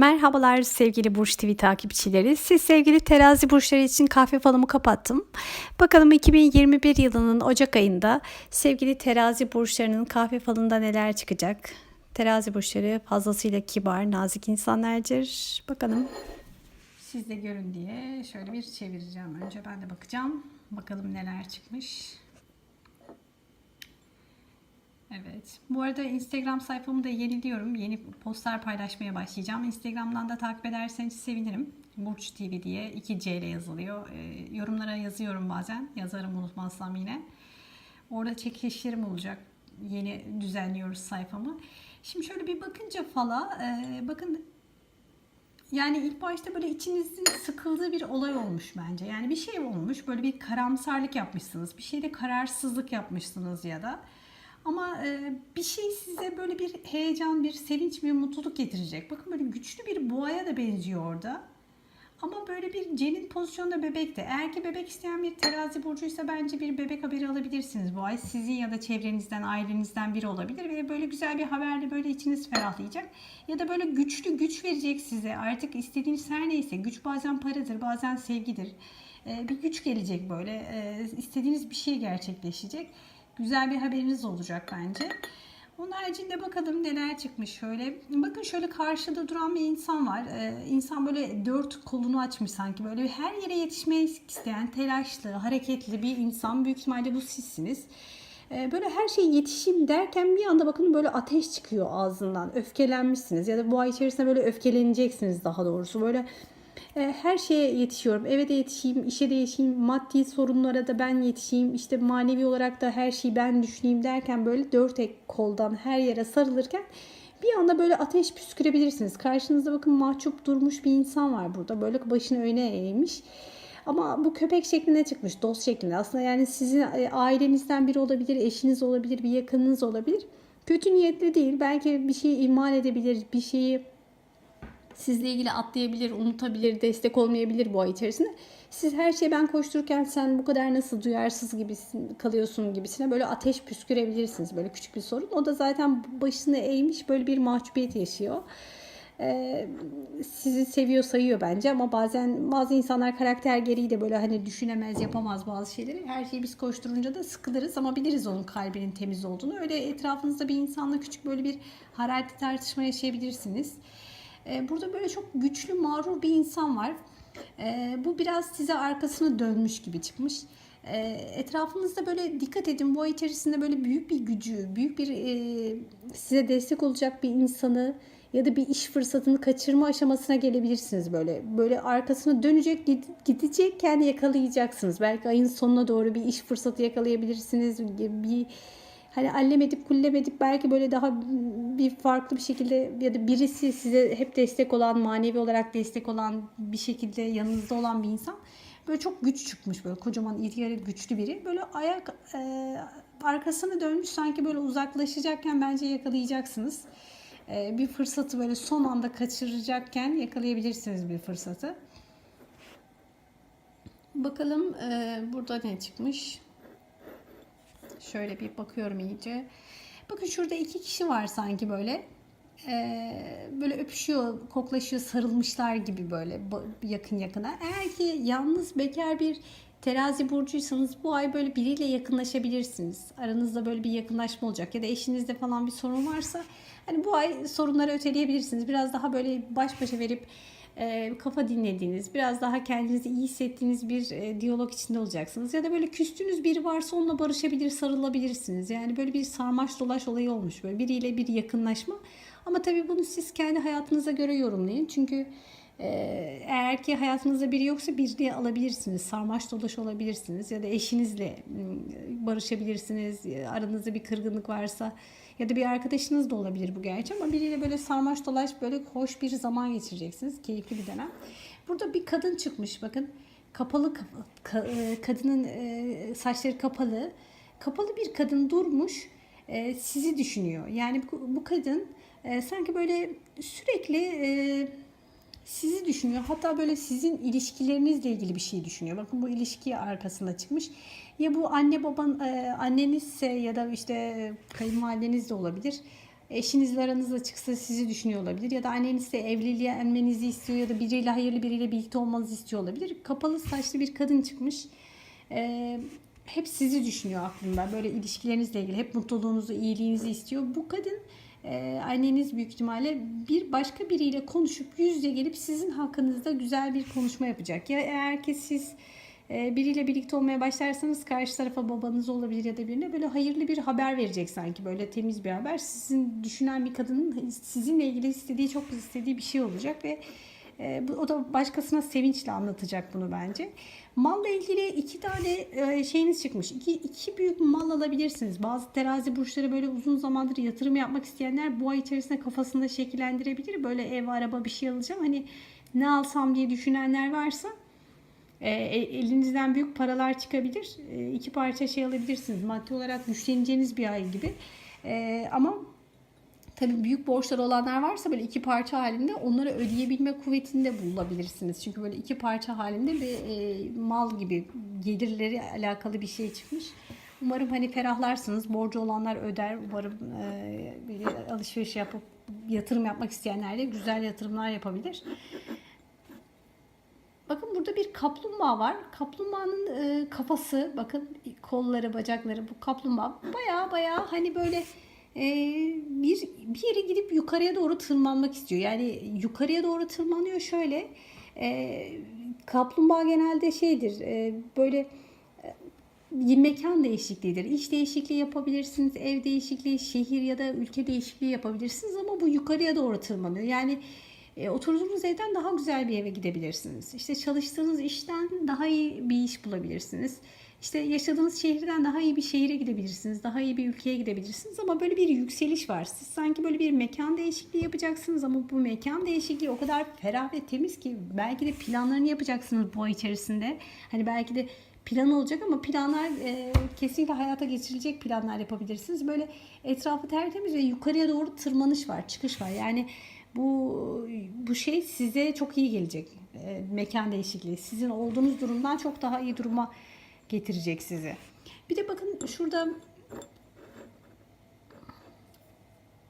Merhabalar sevgili Burç TV takipçileri. Siz sevgili terazi burçları için kahve falımı kapattım. Bakalım 2021 yılının Ocak ayında sevgili terazi burçlarının kahve falında neler çıkacak? Terazi burçları fazlasıyla kibar, nazik insanlardır. Bakalım. Siz de görün diye şöyle bir çevireceğim. Önce ben de bakacağım. Bakalım neler çıkmış. Evet. Bu arada Instagram sayfamı da yeniliyorum. Yeni postlar paylaşmaya başlayacağım. Instagram'dan da takip ederseniz sevinirim. Burç TV diye 2C ile yazılıyor. Ee, yorumlara yazıyorum bazen. Yazarım unutmazsam yine. Orada çekilişlerim olacak. Yeni düzenliyoruz sayfamı. Şimdi şöyle bir bakınca fala e, bakın yani ilk başta böyle içinizin sıkıldığı bir olay olmuş bence. Yani bir şey olmuş. Böyle bir karamsarlık yapmışsınız. Bir şeyde kararsızlık yapmışsınız ya da. Ama e, bir şey size böyle bir heyecan, bir sevinç, bir mutluluk getirecek. Bakın böyle güçlü bir boğaya da benziyor orada. Ama böyle bir cenin pozisyonda bebek de. Eğer ki bebek isteyen bir terazi burcuysa bence bir bebek haberi alabilirsiniz bu ay. Sizin ya da çevrenizden, ailenizden biri olabilir. Ve böyle güzel bir haberle böyle içiniz ferahlayacak. Ya da böyle güçlü güç verecek size. Artık istediğiniz her neyse. Güç bazen paradır, bazen sevgidir. E, bir güç gelecek böyle. E, istediğiniz bir şey gerçekleşecek. Güzel bir haberiniz olacak bence. Onun haricinde bakalım neler çıkmış şöyle. Bakın şöyle karşıda duran bir insan var. Ee, insan böyle dört kolunu açmış sanki. Böyle her yere yetişmeyi isteyen, telaşlı, hareketli bir insan. Büyük ihtimalle bu sizsiniz. Ee, böyle her şey yetişeyim derken bir anda bakın böyle ateş çıkıyor ağzından. Öfkelenmişsiniz ya da bu ay içerisinde böyle öfkeleneceksiniz daha doğrusu. Böyle her şeye yetişiyorum. Eve de yetişeyim, işe de yetişeyim, maddi sorunlara da ben yetişeyim, işte manevi olarak da her şeyi ben düşüneyim derken böyle dört ek koldan her yere sarılırken bir anda böyle ateş püskürebilirsiniz. Karşınızda bakın mahcup durmuş bir insan var burada. Böyle başını öne eğmiş. Ama bu köpek şeklinde çıkmış, dost şeklinde. Aslında yani sizin e, ailenizden biri olabilir, eşiniz olabilir, bir yakınınız olabilir. Kötü niyetli değil. Belki bir şeyi ihmal edebilir, bir şeyi sizle ilgili atlayabilir, unutabilir, destek olmayabilir bu ay içerisinde. Siz her şeye ben koştururken sen bu kadar nasıl duyarsız gibisin, kalıyorsun gibisine böyle ateş püskürebilirsiniz. Böyle küçük bir sorun. O da zaten başını eğmiş böyle bir mahcubiyet yaşıyor. Ee, sizi seviyor sayıyor bence ama bazen bazı insanlar karakter gereği de böyle hani düşünemez yapamaz bazı şeyleri. Her şeyi biz koşturunca da sıkılırız ama biliriz onun kalbinin temiz olduğunu. Öyle etrafınızda bir insanla küçük böyle bir hararetli tartışma yaşayabilirsiniz. Ee, burada böyle çok güçlü, mağrur bir insan var. Ee, bu biraz size arkasını dönmüş gibi çıkmış. Ee, etrafınızda böyle dikkat edin bu ay içerisinde böyle büyük bir gücü, büyük bir e, size destek olacak bir insanı ya da bir iş fırsatını kaçırma aşamasına gelebilirsiniz böyle. Böyle arkasını dönecek, gidecekken yakalayacaksınız. Belki ayın sonuna doğru bir iş fırsatı yakalayabilirsiniz. Bir hani allem edip kullem edip belki böyle daha bir farklı bir şekilde ya da birisi size hep destek olan, manevi olarak destek olan bir şekilde yanınızda olan bir insan böyle çok güç çıkmış böyle kocaman iri yarı güçlü biri. Böyle ayak e, arkasını dönmüş sanki böyle uzaklaşacakken bence yakalayacaksınız. E, bir fırsatı böyle son anda kaçıracakken yakalayabilirsiniz bir fırsatı. Bakalım e, burada ne çıkmış? Şöyle bir bakıyorum iyice. Bakın şurada iki kişi var sanki böyle. Ee, böyle öpüşüyor, koklaşıyor, sarılmışlar gibi böyle yakın yakına. Eğer ki yalnız bekar bir terazi burcuysanız bu ay böyle biriyle yakınlaşabilirsiniz. Aranızda böyle bir yakınlaşma olacak ya da eşinizde falan bir sorun varsa hani bu ay sorunları öteleyebilirsiniz. Biraz daha böyle baş başa verip e, kafa dinlediğiniz, biraz daha kendinizi iyi hissettiğiniz bir e, diyalog içinde olacaksınız. Ya da böyle küstüğünüz biri varsa onunla barışabilir, sarılabilirsiniz. Yani böyle bir sarmaş dolaş olayı olmuş. Böyle biriyle bir yakınlaşma. Ama tabii bunu siz kendi hayatınıza göre yorumlayın. Çünkü eğer ki hayatınızda biri yoksa birini alabilirsiniz. Sarmaş dolaş olabilirsiniz. Ya da eşinizle barışabilirsiniz. Aranızda bir kırgınlık varsa ya da bir arkadaşınız da olabilir bu gerçi ama biriyle böyle sarmaş dolaş böyle hoş bir zaman geçireceksiniz. Keyifli bir dönem. Burada bir kadın çıkmış bakın. Kapalı ka, e, kadının e, saçları kapalı. Kapalı bir kadın durmuş sizi düşünüyor. Yani bu kadın sanki böyle sürekli sizi düşünüyor. Hatta böyle sizin ilişkilerinizle ilgili bir şey düşünüyor. Bakın bu ilişki arkasında çıkmış. Ya bu anne baban e, annenizse ya da işte kayınvalideniz de olabilir. eşinizle aranızda çıksa sizi düşünüyor olabilir ya da anneniz de evliliğe emmenizi istiyor ya da biriyle hayırlı biriyle birlikte olmanızı istiyor olabilir. Kapalı saçlı bir kadın çıkmış. Ee, hep sizi düşünüyor aklında. Böyle ilişkilerinizle ilgili hep mutluluğunuzu, iyiliğinizi istiyor. Bu kadın e, anneniz büyük ihtimalle bir başka biriyle konuşup yüz yüze gelip sizin hakkınızda güzel bir konuşma yapacak. Ya eğer ki siz e, biriyle birlikte olmaya başlarsanız karşı tarafa babanız olabilir ya da birine böyle hayırlı bir haber verecek sanki böyle temiz bir haber. Sizin düşünen bir kadının sizinle ilgili istediği çok istediği bir şey olacak ve o da başkasına sevinçle anlatacak bunu bence. Malla ilgili iki tane e, şeyiniz çıkmış. İki, iki büyük mal alabilirsiniz. Bazı terazi burçları böyle uzun zamandır yatırım yapmak isteyenler bu ay içerisinde kafasında şekillendirebilir. Böyle ev, araba bir şey alacağım. Hani ne alsam diye düşünenler varsa e, elinizden büyük paralar çıkabilir. E, iki parça şey alabilirsiniz. Maddi olarak güçleneceğiniz bir ay gibi. E, ama Tabii büyük borçları olanlar varsa böyle iki parça halinde onları ödeyebilme kuvvetinde bulabilirsiniz. Çünkü böyle iki parça halinde bir e, mal gibi gelirleri alakalı bir şey çıkmış. Umarım hani ferahlarsınız. Borcu olanlar öder. Umarım e, alışveriş yapıp yatırım yapmak isteyenler de güzel yatırımlar yapabilir. Bakın burada bir kaplumbağa var. Kaplumbağanın e, kafası, bakın kolları, bacakları bu kaplumbağa baya baya hani böyle e, bir bir yere gidip yukarıya doğru tırmanmak istiyor. Yani yukarıya doğru tırmanıyor şöyle. E, kaplumbağa genelde şeydir. E, böyle e, mekan değişikliğidir. İş değişikliği yapabilirsiniz, ev değişikliği, şehir ya da ülke değişikliği yapabilirsiniz ama bu yukarıya doğru tırmanıyor. Yani e, oturduğunuz evden daha güzel bir eve gidebilirsiniz. İşte çalıştığınız işten daha iyi bir iş bulabilirsiniz. İşte yaşadığınız şehirden daha iyi bir şehire gidebilirsiniz. Daha iyi bir ülkeye gidebilirsiniz ama böyle bir yükseliş var. Siz sanki böyle bir mekan değişikliği yapacaksınız ama bu mekan değişikliği o kadar ferah ve temiz ki belki de planlarını yapacaksınız bu ay içerisinde. Hani belki de plan olacak ama planlar e, kesinlikle hayata geçirilecek planlar yapabilirsiniz. Böyle etrafı tertemiz ve yukarıya doğru tırmanış var, çıkış var. Yani bu bu şey size çok iyi gelecek. E, mekan değişikliği. Sizin olduğunuz durumdan çok daha iyi duruma getirecek sizi. Bir de bakın şurada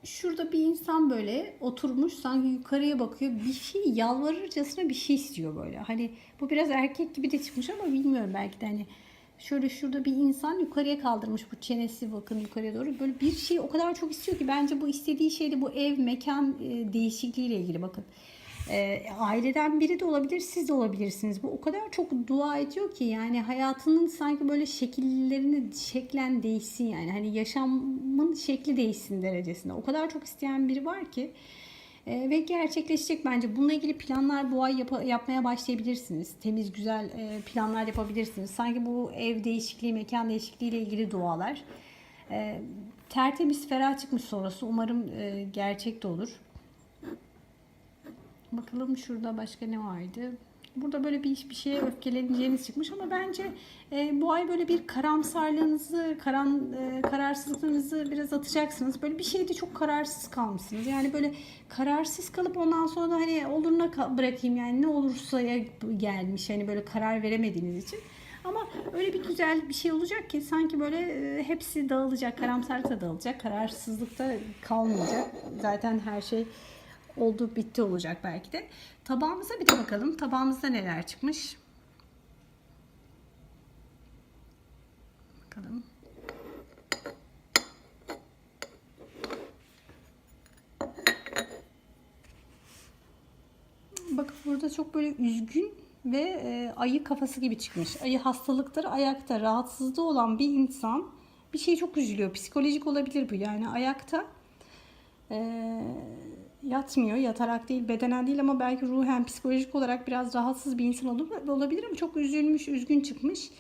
şurada bir insan böyle oturmuş sanki yukarıya bakıyor. Bir şey yalvarırcasına bir şey istiyor böyle. Hani bu biraz erkek gibi de çıkmış ama bilmiyorum belki de hani şöyle şurada bir insan yukarıya kaldırmış bu çenesi bakın yukarıya doğru. Böyle bir şey o kadar çok istiyor ki bence bu istediği şey de bu ev mekan e, değişikliğiyle ilgili bakın. E, aileden biri de olabilir, siz de olabilirsiniz. Bu o kadar çok dua ediyor ki yani hayatının sanki böyle şekillerini şeklen değişsin yani. Hani yaşamın şekli değişsin derecesinde. O kadar çok isteyen biri var ki e, ve gerçekleşecek bence. Bununla ilgili planlar bu ay yap- yapmaya başlayabilirsiniz. Temiz, güzel e, planlar yapabilirsiniz. Sanki bu ev değişikliği, mekan değişikliği ile ilgili dualar. E, tertemiz, ferah çıkmış sonrası. Umarım e, gerçek de olur. Bakalım şurada başka ne vardı? Burada böyle bir bir şeye öfkeleneceğiniz çıkmış ama bence e, bu ay böyle bir karamsarlığınızı, karan, e, kararsızlığınızı biraz atacaksınız. Böyle bir şeyde çok kararsız kalmışsınız. Yani böyle kararsız kalıp ondan sonra da hani oluruna ka- bırakayım yani ne olursa gelmiş hani böyle karar veremediğiniz için. Ama öyle bir güzel bir şey olacak ki sanki böyle e, hepsi dağılacak, karamsarlık da dağılacak, kararsızlık da kalmayacak. Zaten her şey oldu bitti olacak belki de. Tabağımıza bir de bakalım. Tabağımızda neler çıkmış. Bakalım. Bakın burada çok böyle üzgün ve e, ayı kafası gibi çıkmış. Ayı hastalıktır, ayakta rahatsızlığı olan bir insan bir şey çok üzülüyor. Psikolojik olabilir bu yani ayakta. Eee yatmıyor. Yatarak değil, bedenen değil ama belki ruhen, psikolojik olarak biraz rahatsız bir insan olabilir ama çok üzülmüş, üzgün çıkmış.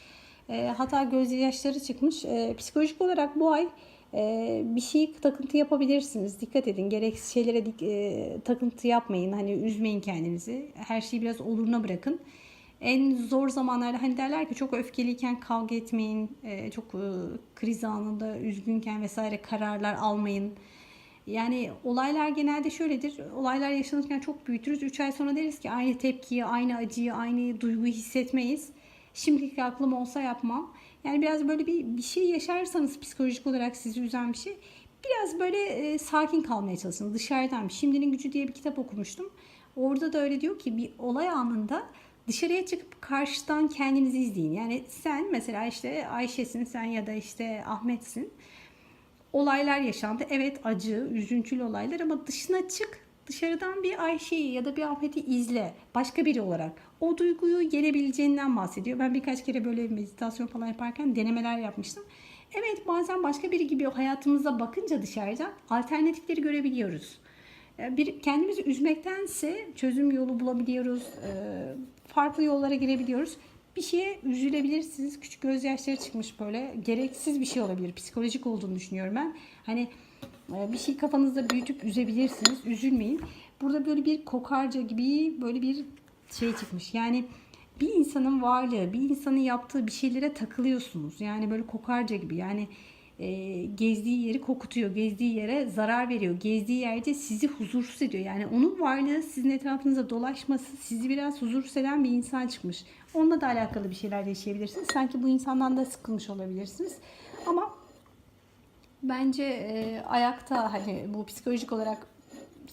E, hatta gözyaşları çıkmış. E, psikolojik olarak bu ay e, bir şey takıntı yapabilirsiniz. Dikkat edin. Gereksiz şeylere e, takıntı yapmayın. Hani üzmeyin kendinizi. Her şeyi biraz oluruna bırakın. En zor zamanlarda hani derler ki çok öfkeliyken kavga etmeyin. E, çok e, kriz anında üzgünken vesaire kararlar almayın. Yani olaylar genelde şöyledir. Olaylar yaşanırken çok büyütürüz. 3 ay sonra deriz ki aynı tepkiyi, aynı acıyı, aynı duyguyu hissetmeyiz. Şimdiki aklım olsa yapmam. Yani biraz böyle bir, bir şey yaşarsanız psikolojik olarak sizi üzen bir şey biraz böyle e, sakin kalmaya çalışın. Dışarıdan. Şimdinin Gücü diye bir kitap okumuştum. Orada da öyle diyor ki bir olay anında dışarıya çıkıp karşıdan kendinizi izleyin. Yani sen mesela işte Ayşe'sin sen ya da işte Ahmet'sin. Olaylar yaşandı. Evet acı, üzüntülü olaylar ama dışına çık. Dışarıdan bir Ayşe'yi ya da bir Ahmet'i izle. Başka biri olarak. O duyguyu yenebileceğinden bahsediyor. Ben birkaç kere böyle meditasyon falan yaparken denemeler yapmıştım. Evet bazen başka biri gibi hayatımıza bakınca dışarıdan alternatifleri görebiliyoruz. E, Bir, kendimizi üzmektense çözüm yolu bulabiliyoruz. e, Farklı yollara girebiliyoruz. Bir şeye üzülebilirsiniz. Küçük gözyaşları çıkmış böyle. Gereksiz bir şey olabilir. Psikolojik olduğunu düşünüyorum ben. Hani e, bir şey kafanızda büyütüp üzebilirsiniz. Üzülmeyin. Burada böyle bir kokarca gibi böyle bir şey çıkmış. Yani bir insanın varlığı, bir insanın yaptığı bir şeylere takılıyorsunuz. Yani böyle kokarca gibi. Yani e, gezdiği yeri kokutuyor, gezdiği yere zarar veriyor, gezdiği yerde sizi huzursuz ediyor. Yani onun varlığı sizin etrafınıza dolaşması sizi biraz huzursuz eden bir insan çıkmış. Onunla da alakalı bir şeyler yaşayabilirsiniz. Sanki bu insandan da sıkılmış olabilirsiniz. Ama bence e, ayakta hani bu psikolojik olarak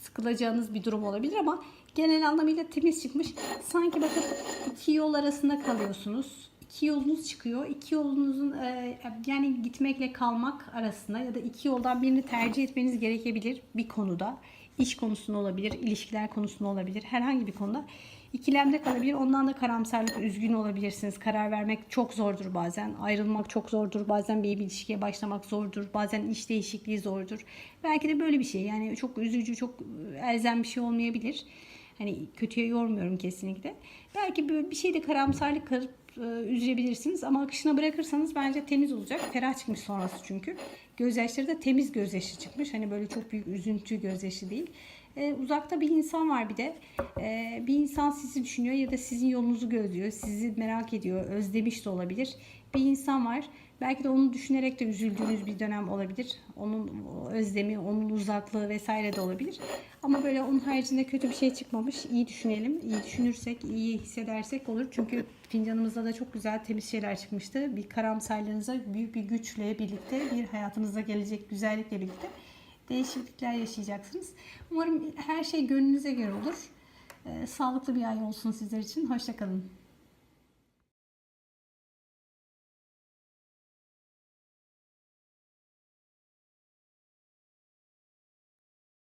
sıkılacağınız bir durum olabilir ama genel anlamıyla temiz çıkmış. Sanki bakın iki yol arasında kalıyorsunuz. İki yolunuz çıkıyor. İki yolunuzun e, yani gitmekle kalmak arasında ya da iki yoldan birini tercih etmeniz gerekebilir bir konuda. İş konusunda olabilir, ilişkiler konusunda olabilir, herhangi bir konuda. İkilemde kalabilir. Ondan da karamsarlık, üzgün olabilirsiniz. Karar vermek çok zordur bazen. Ayrılmak çok zordur. Bazen bir ilişkiye başlamak zordur. Bazen iş değişikliği zordur. Belki de böyle bir şey. Yani çok üzücü, çok elzem bir şey olmayabilir. Hani kötüye yormuyorum kesinlikle. Belki böyle bir şeyde karamsarlık e, üzülebilirsiniz ama akışına bırakırsanız bence temiz olacak. Ferah çıkmış sonrası çünkü. Gözyaşları da temiz gözyaşı çıkmış. Hani böyle çok büyük üzüntü gözyaşı değil. E, uzakta bir insan var bir de. E, bir insan sizi düşünüyor ya da sizin yolunuzu gözlüyor. Sizi merak ediyor. Özlemiş de olabilir. Bir insan var. Belki de onu düşünerek de üzüldüğünüz bir dönem olabilir. Onun özlemi, onun uzaklığı vesaire de olabilir. Ama böyle onun haricinde kötü bir şey çıkmamış. İyi düşünelim. İyi düşünürsek, iyi hissedersek olur. Çünkü fincanımızda da çok güzel temiz şeyler çıkmıştı. Bir karamsarlığınıza büyük bir güçle birlikte, bir hayatınıza gelecek güzellikle birlikte değişiklikler yaşayacaksınız. Umarım her şey gönlünüze göre olur. Ee, sağlıklı bir ay olsun sizler için. Hoşçakalın.